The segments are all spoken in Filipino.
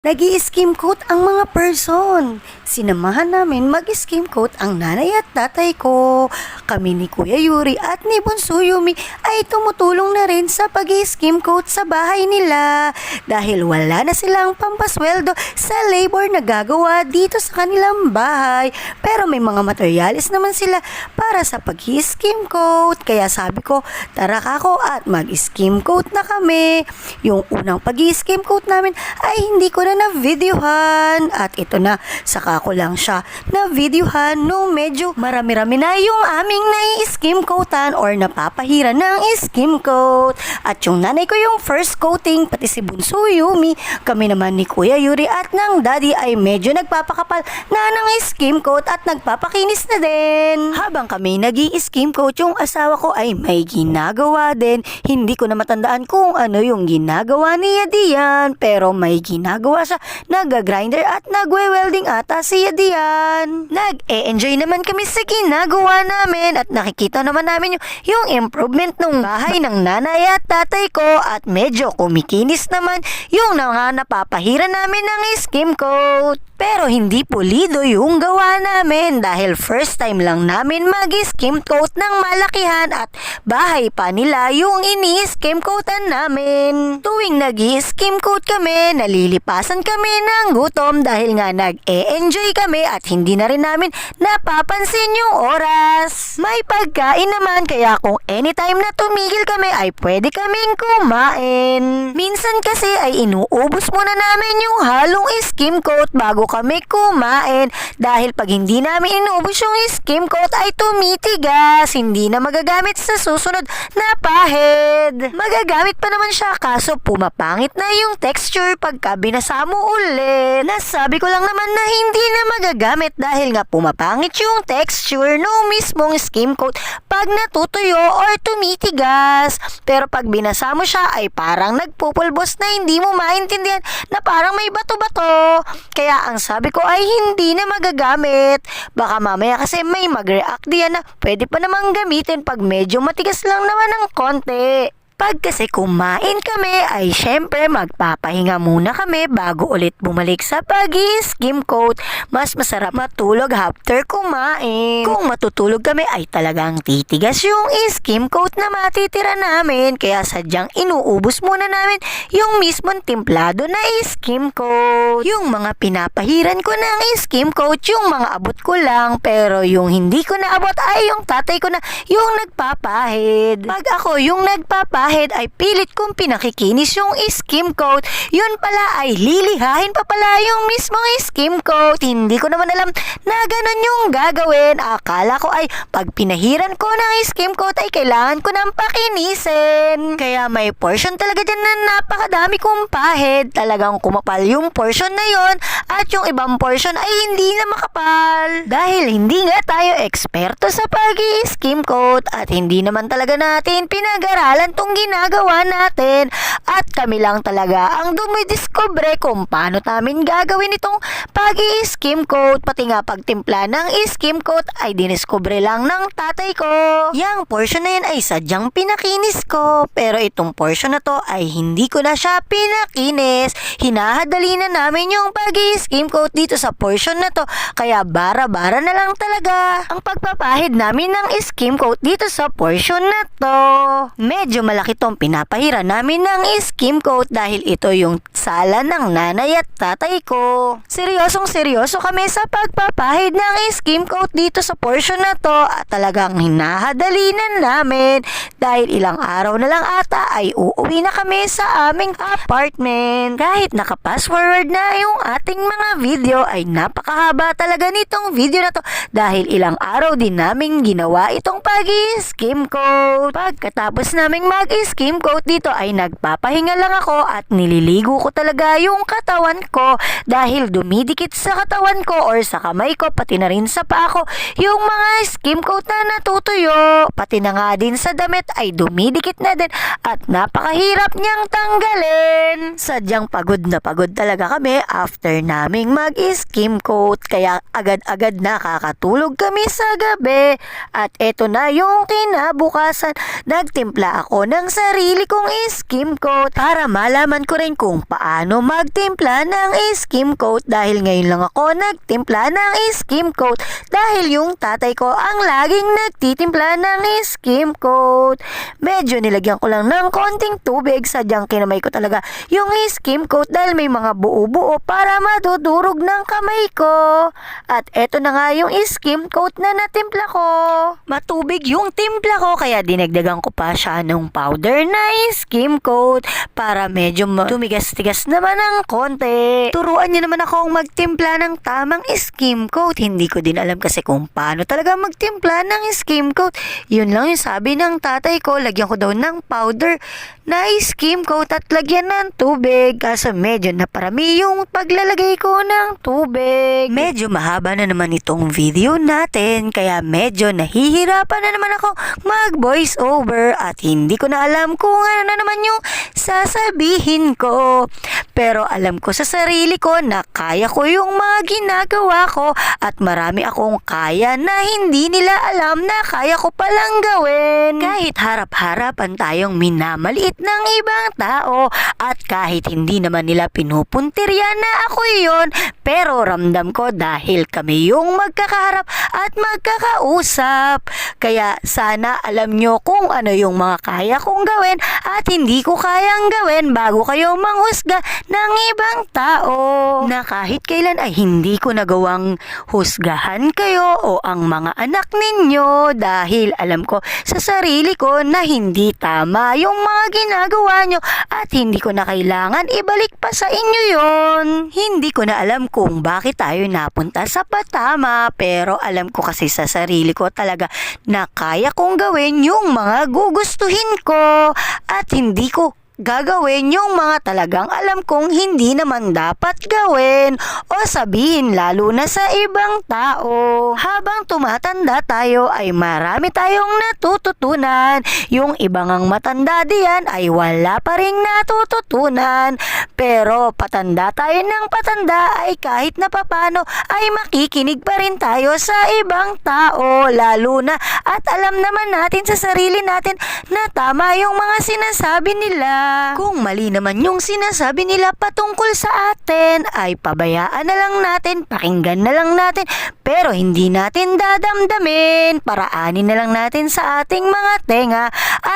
nag skim coat ang mga person. Sinamahan namin mag-skim coat ang nanay at tatay ko. Kami ni Kuya Yuri at ni Bunso Yumi ay tumutulong na rin sa pag-skim coat sa bahay nila. Dahil wala na silang pampasweldo sa labor na gagawa dito sa kanilang bahay. Pero may mga materialis naman sila para sa pag-skim coat. Kaya sabi ko, tara kako at mag-skim coat na kami. Yung unang pag-skim coat namin ay hindi ko na na-videohan. At ito na, saka ko lang siya na-videohan nung medyo marami-rami na yung aming nai-skim coatan or napapahiran ng skim coat. At yung nanay ko yung first coating, pati si Bunso Yumi, kami naman ni Kuya Yuri at ng daddy ay medyo nagpapakapal na ng skim coat at nagpapakinis na din. Habang kami nag skim coat, yung asawa ko ay may ginagawa din. Hindi ko na matandaan kung ano yung ginagawa niya diyan, pero may ginagawa siya. Nag-grinder at nagwe-welding ata siya diyan. Nag-e-enjoy naman kami sa ginagawa namin at nakikita naman namin yung, yung improvement ng bahay ng nanay at tatay ko at medyo kumikinis naman yung mga napapahira namin ng skim coat. Pero hindi pulido yung gawa namin dahil first time lang namin mag-skim coat ng malakihan at bahay pa nila yung ini-skim coatan namin. Tuwing nag-skim coat kami, nalilipasan kami ng gutom dahil nga nag-e-enjoy kami at hindi na rin namin napapansin yung oras. May pagkain naman kaya kung anytime na tumigil kami ay pwede kaming kumain. Minsan kasi ay inuubos muna namin yung halong skim coat bago kami kumain dahil pag hindi namin inuubos yung skim coat ay tumitigas, hindi na magagamit sa susunod na pahid. Magagamit pa naman siya kaso pumapangit na yung texture pagka binasa mo ulit. Nasabi ko lang naman na hindi na magagamit dahil nga pumapangit yung texture no mismong skim coat pag natutuyo or tumitigas. Pero pag binasa mo siya ay parang nagpupulbos na hindi mo maintindihan na parang may bato-bato. Kaya ang sabi ko ay hindi na magagamit. Baka mamaya kasi may mag-react diyan na pwede pa namang gamitin pag medyo matigas lang naman ng konti. Pag kasi kumain kami ay syempre magpapahinga muna kami bago ulit bumalik sa pag skim coat. Mas masarap matulog after kumain. Kung matutulog kami ay talagang titigas yung skim coat na matitira namin. Kaya sadyang inuubos muna namin yung mismong timplado na skim coat. Yung mga pinapahiran ko ng skim coat, yung mga abot ko lang. Pero yung hindi ko naabot ay yung tatay ko na yung nagpapahid. Pag ako yung nagpapahid ay pilit kong pinakikinis yung skim coat. Yun pala ay lilihahin pa pala yung mismong skim coat. Hindi ko naman alam na ganun yung gagawin. Akala ko ay pag pinahiran ko ng skim coat ay kailangan ko ng pakinisin. Kaya may portion talaga dyan na napakadami kong pahid. Talagang kumapal yung portion na yon at yung ibang portion ay hindi na makapal. Dahil hindi nga tayo eksperto sa pag skim coat at hindi naman talaga natin pinag-aralan tong ginagawa natin at kami lang talaga ang dumidiscover kung paano namin gagawin itong pag skim coat pati nga pagtimpla ng skim coat ay diniscover lang ng tatay ko. Yang portion na yan ay sadyang pinakinis ko pero itong portion na to ay hindi ko na siya pinakinis. Hinahadali na namin yung pag skim coat dito sa portion na to kaya bara-bara na lang talaga ang pagpapahid namin ng skim coat dito sa portion na to. Medyo malaki tong pinapahira namin ng skim coat dahil ito yung sala ng nanay at tatay ko. Seryosong seryoso kami sa pagpapahid ng skim coat dito sa portion na to at talagang hinahadali na namin dahil ilang araw na lang ata ay uuwi na kami sa aming apartment. Kahit naka-pass forward na yung ating mga video ay napakahaba talaga nitong video na to dahil ilang araw din namin ginawa itong pag-skim coat. Pagkatapos naming mag-skim coat dito ay nagpapahinga lang ako at nililigo ko talaga yung katawan ko. Dahil dumidikit sa katawan ko or sa kamay ko pati na rin sa paa ko yung mga skim coat na natutuyo. Pati na nga din sa damit ay dumidikit na din at napakahirap niyang tanggalin. Sadyang pagod na pagod talaga kami after naming mag-skim coat. Kaya agad-agad nakakatulog kami sa gabi. At eto na yung kinabukasan. Nagtimpla ako ng ang sarili kong skim coat para malaman ko rin kung paano magtimpla ng skim coat dahil ngayon lang ako nagtimpla ng skim coat dahil yung tatay ko ang laging nagtitimpla ng skim coat. Medyo nilagyan ko lang ng konting tubig sadyang kinamay ko talaga yung skim coat dahil may mga buo-buo para madudurog ng kamay ko. At eto na nga yung skim coat na natimpla ko. Matubig yung timpla ko kaya dinagdagan ko pa siya ng powder na skim coat para medyo tumigas-tigas naman ng konti. Turuan niyo naman akong magtimpla ng tamang skim coat. Hindi ko din alam kasi kung paano talaga magtimpla ng skim coat. Yun lang yung sabi ng tatay ko. Lagyan ko daw ng powder na skim coat at lagyan ng tubig. Kaso medyo naparami yung paglalagay ko ng tubig. Medyo mahaba na naman itong video natin. Kaya medyo nahihirapan na naman ako mag voice over at hindi ko na alam kung ano na naman yung sasabihin ko. Pero alam ko sa sarili ko na kaya ko yung mga ginagawa ko at marami akong kaya na hindi nila alam na kaya ko palang gawin. Kahit harap-harapan tayong minamaliit ng ibang tao at kahit hindi naman nila pinupuntirya na ako yon pero ramdam ko dahil kami yung magkakaharap at magkakausap. Kaya sana alam nyo kung ano yung mga kaya kong gawin at hindi ko kayang gawin bago kayo manghusga ng ibang tao. Na kahit kailan ay hindi ko nagawang husgahan kayo o ang mga anak ninyo dahil alam ko sa sarili ko na hindi tama yung mga ginagawa nyo at hindi ko na kailangan ibalik pa sa inyo yon. Hindi ko na alam kung bakit tayo napunta sa patama pero alam ko kasi sa sarili ko talaga na kaya kong gawin yung mga gugustuhin ko at hindi ko gagawin yung mga talagang alam kong hindi naman dapat gawin o sabihin lalo na sa ibang tao. Habang tumatanda tayo ay marami tayong natututunan. Yung ibang ang matanda diyan ay wala pa rin natututunan. Pero patanda tayo ng patanda ay kahit na papano ay makikinig pa rin tayo sa ibang tao lalo na at alam naman natin sa sarili natin na tama yung mga sinasabi nila. Kung mali naman yung sinasabi nila patungkol sa atin, ay pabayaan na lang natin, pakinggan na lang natin, pero hindi natin dadamdamin. Paraanin na lang natin sa ating mga tenga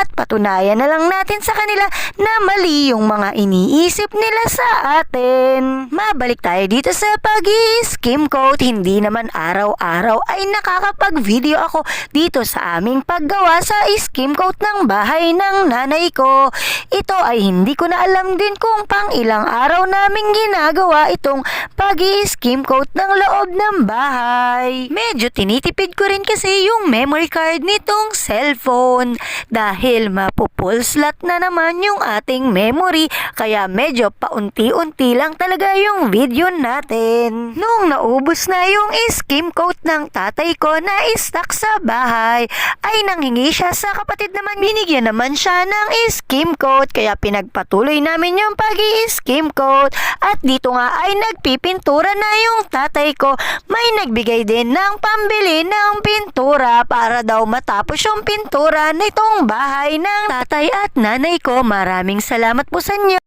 at patunayan na lang natin sa kanila na mali yung mga iniisip nila sa atin. Mabalik tayo dito sa pag skim coat. Hindi naman araw-araw ay nakakapag-video ako dito sa aming paggawa sa skim coat ng bahay ng nanay ko. Ito ay hindi ko na alam din kung pang ilang araw naming ginagawa itong pag skim coat ng loob ng bahay. Medyo tinitipid ko rin kasi yung memory card nitong cellphone dahil mapupulslat na naman yung ating memory kaya medyo paunti-unti lang talaga yung video natin. Nung naubos na yung skim coat ng tatay ko na stuck sa bahay ay nanghingi siya sa kapatid naman. Binigyan naman siya ng skim coat kaya pinagpatuloy namin yung pag skim coat. At dito nga ay nagpipintura na yung tatay ko. May nagbigay din ng pambili ng pintura para daw matapos yung pintura nitong bahay ng tatay at nanay ko. Maraming salamat po sa inyo